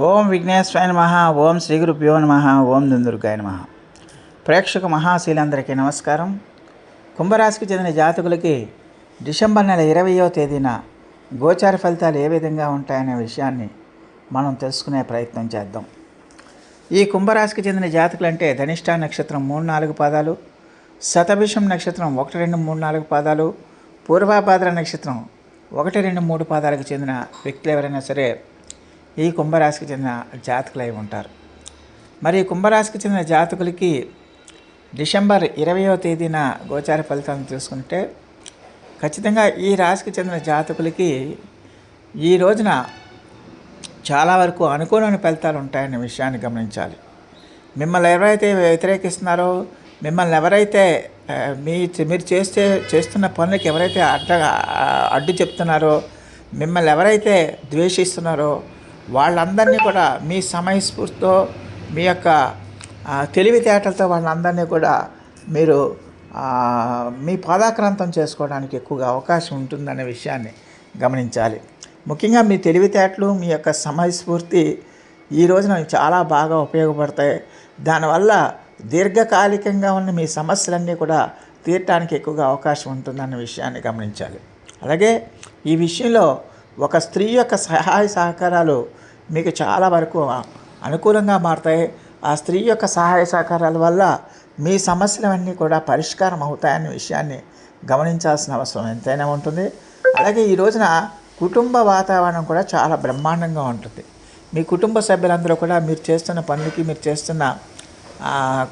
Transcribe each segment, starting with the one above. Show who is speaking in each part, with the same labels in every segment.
Speaker 1: ఓం విఘ్నేశ్వరాయ నమ ఓం శ్రీ గురుభ్యో నమ ఓం దుందుర్గాయ నమ. ప్రేక్షక మహాశీలందరికీ నమస్కారం. కుంభరాశికి చెందిన జాతకులకి డిసెంబర్ నెల ఇరవయో తేదీన గోచార ఫలితాలు ఏ విధంగా ఉంటాయనే విషయాన్ని మనం తెలుసుకునే ప్రయత్నం చేద్దాం. ఈ కుంభరాశికి చెందిన జాతకులు అంటే ధనిష్ట నక్షత్రం మూడు నాలుగు పాదాలు శతభిషం నక్షత్రం ఒకటి రెండు మూడు నాలుగు పాదాలు పూర్వాభాద్ర నక్షత్రం ఒకటి రెండు మూడు పాదాలకు చెందిన వ్యక్తులు ఎవరైనా సరే ఈ కుంభరాశికి చెందిన జాతకులై ఉంటారు. మరి కుంభరాశికి చెందిన జాతకులకి డిసెంబర్ ఇరవయో తేదీన గోచార ఫలితాలను చూసుకుంటే ఖచ్చితంగా ఈ రాశికి చెందిన జాతకులకి ఈ రోజున చాలా వరకు అనుకూలమైన ఫలితాలు ఉంటాయనే విషయాన్ని గమనించాలి. మిమ్మల్ని ఎవరైతే వ్యతిరేకిస్తున్నారో మిమ్మల్ని ఎవరైతే మీ మీరు చేస్తే చేస్తున్న పనులకి ఎవరైతే అడ్డ అడ్డు చెప్తున్నారో మిమ్మల్ని ఎవరైతే ద్వేషిస్తున్నారో వాళ్ళందరినీ కూడా మీ సమయస్ఫూర్తితో మీ యొక్క తెలివితేటలతో వాళ్ళందరినీ కూడా మీరు మీ పాదాక్రాంతం చేసుకోవడానికి ఎక్కువగా అవకాశం ఉంటుందనే విషయాన్ని గమనించాలి. ముఖ్యంగా మీ తెలివితేటలు మీ యొక్క సమయస్ఫూర్తి ఈ రోజున చాలా బాగా ఉపయోగపడతాయి. దానివల్ల దీర్ఘకాలికంగా ఉన్న మీ సమస్యలన్నీ కూడా తీరటానికి ఎక్కువగా అవకాశం ఉంటుందన్న విషయాన్ని గమనించాలి. అలాగే ఈ విషయంలో ఒక స్త్రీ యొక్క సహాయ సహకారాలు మీకు చాలా వరకు అనుకూలంగా మారుతాయి. ఆ స్త్రీ యొక్క సహాయ సహకారాల వల్ల మీ సమస్యలన్నీ కూడా పరిష్కారం అవుతాయన్న విషయాన్ని గమనించాల్సిన అవసరం ఎంతైనా ఉంటుంది. అలాగే ఈ రోజున కుటుంబ వాతావరణం కూడా చాలా బ్రహ్మాండంగా ఉంటుంది. మీ కుటుంబ సభ్యులందరూ కూడా మీరు చేస్తున్న పనులకి మీరు చేస్తున్న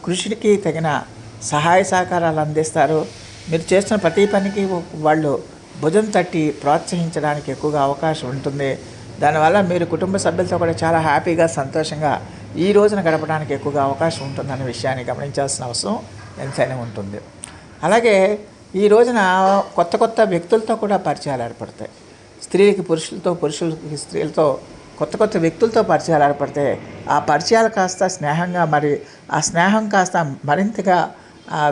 Speaker 1: కృషికి తగిన సహాయ సహకారాలు అందిస్తారు. మీరు చేస్తున్న ప్రతి పనికి వాళ్ళు భుజం తట్టి ప్రోత్సహించడానికి ఎక్కువగా అవకాశం ఉంటుంది. దానివల్ల మీరు కుటుంబ సభ్యులతో కూడా చాలా హ్యాపీగా సంతోషంగా ఈ రోజున గడపడానికి ఎక్కువగా అవకాశం ఉంటుందనే విషయాన్ని గమనించాల్సిన అవసరం ఎంతైనా ఉంటుంది. అలాగే ఈ రోజున కొత్త కొత్త వ్యక్తులతో కూడా పరిచయాలు ఏర్పడతాయి. స్త్రీలకి పురుషులతో పురుషులకి స్త్రీలతో కొత్త కొత్త వ్యక్తులతో పరిచయాలు ఏర్పడితే ఆ పరిచయాలు కాస్త స్నేహంగా మరి ఆ స్నేహం కాస్త మరింతగా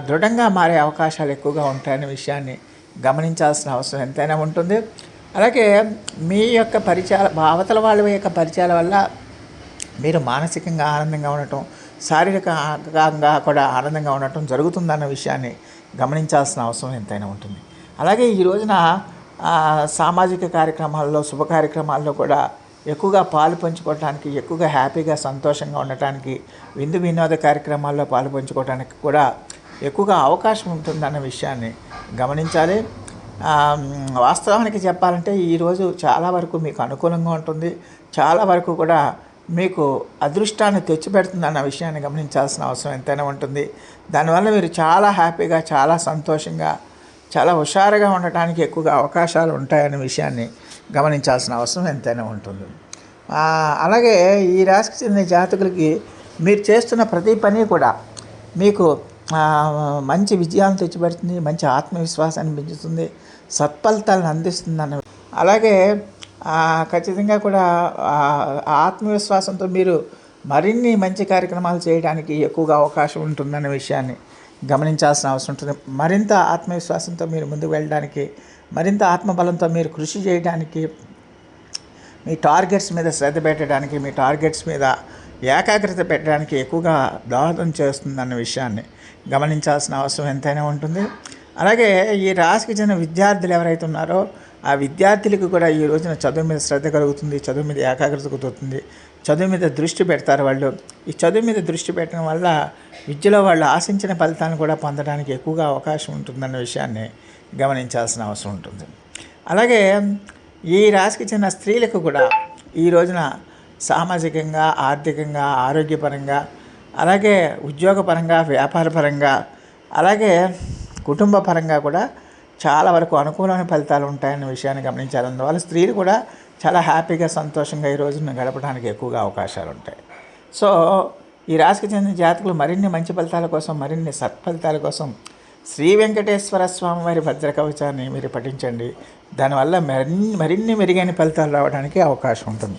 Speaker 1: దృఢంగా మారే అవకాశాలు ఎక్కువగా ఉంటాయనే విషయాన్ని గమనించాల్సిన అవసరం ఎంతైనా ఉంటుంది. అలాగే మీ యొక్క పరిచయాల అవతల వాళ్ళ యొక్క పరిచయాల వల్ల మీరు మానసికంగా ఆనందంగా ఉండటం శారీరకంగా కూడా ఆనందంగా ఉండటం జరుగుతుందన్న విషయాన్ని గమనించాల్సిన అవసరం ఎంతైనా ఉంటుంది. అలాగే ఈ రోజున సామాజిక కార్యక్రమాల్లో శుభ కార్యక్రమాల్లో కూడా ఎక్కువగా పాలు పంచుకోవడానికి ఎక్కువగా హ్యాపీగా సంతోషంగా ఉండటానికి విందు వినోద కార్యక్రమాల్లో పాలు పంచుకోవడానికి కూడా ఎక్కువగా అవకాశం ఉంటుందన్న విషయాన్ని గమనించాలి. వాస్తవానికి చెప్పాలంటే ఈరోజు చాలా వరకు మీకు అనుకూలంగా ఉంటుంది. చాలా వరకు కూడా మీకు అదృష్టాన్ని తెచ్చిపెడుతుందన్న విషయాన్ని గమనించాల్సిన అవసరం ఎంతైనా ఉంటుంది. దానివల్ల మీరు చాలా హ్యాపీగా చాలా సంతోషంగా చాలా హుషారుగా ఉండటానికి ఎక్కువగా అవకాశాలు ఉంటాయనే విషయాన్ని గమనించాల్సిన అవసరం ఎంతైనా ఉంటుంది. అలాగే ఈ రాశికి చెందిన జాతకులకి మీరు చేస్తున్న ప్రతి పని కూడా మీకు మంచి విజయాలను తెచ్చిపెడుతుంది మంచి ఆత్మవిశ్వాసాన్ని పెంచుతుంది సత్ఫలితాలను అందిస్తుంది అన్న అలాగే ఖచ్చితంగా కూడా ఆత్మవిశ్వాసంతో మీరు మరిన్ని మంచి కార్యక్రమాలు చేయడానికి ఎక్కువగా అవకాశం ఉంటుందన్న విషయాన్ని గమనించాల్సిన అవసరం ఉంటుంది. మరింత ఆత్మవిశ్వాసంతో మీరు ముందుకు వెళ్ళడానికి మరింత ఆత్మబలంతో మీరు కృషి చేయడానికి మీ టార్గెట్స్ మీద శ్రద్ధ పెట్టడానికి మీ టార్గెట్స్ మీద ఏకాగ్రత పెట్టడానికి ఎక్కువగా దోహదం చేస్తుందన్న విషయాన్ని గమనించాల్సిన అవసరం ఎంతైనా ఉంటుంది. అలాగే ఈ రాశికి చెందిన విద్యార్థులు ఎవరైతే ఉన్నారో ఆ విద్యార్థులకు కూడా ఈ రోజున చదువు మీద శ్రద్ధ కలుగుతుంది చదువు మీద ఏకాగ్రత కుదురుతుంది చదువు మీద దృష్టి పెడతారు వాళ్ళు. ఈ చదువు మీద దృష్టి పెట్టడం వల్ల విద్యలో వాళ్ళు ఆశించిన ఫలితాన్ని కూడా పొందడానికి ఎక్కువగా అవకాశం ఉంటుందన్న విషయాన్ని గమనించాల్సిన అవసరం ఉంటుంది. అలాగే ఈ రాశికి చెందిన స్త్రీలకు కూడా ఈ రోజున సామాజికంగా ఆర్థికంగా ఆరోగ్యపరంగా అలాగే ఉద్యోగపరంగా వ్యాపారపరంగా అలాగే కుటుంబ పరంగా కూడా చాలా వరకు అనుకూలమైన ఫలితాలు ఉంటాయన్న విషయాన్ని గమనించాలి. అందువల్ల స్త్రీలు కూడా చాలా హ్యాపీగా సంతోషంగా ఈ రోజున గడపడానికి ఎక్కువగా అవకాశాలు ఉంటాయి. సో ఈ రాశికి చెందిన జాతకులు మరిన్ని మంచి ఫలితాల కోసం మరిన్ని సత్ఫలితాల కోసం శ్రీ వెంకటేశ్వర స్వామి వారి భద్ర కవచాన్ని మీరు పఠించండి. దానివల్ల మరిన్ని మరిన్ని మెరుగైన ఫలితాలు రావడానికి అవకాశం ఉంటుంది.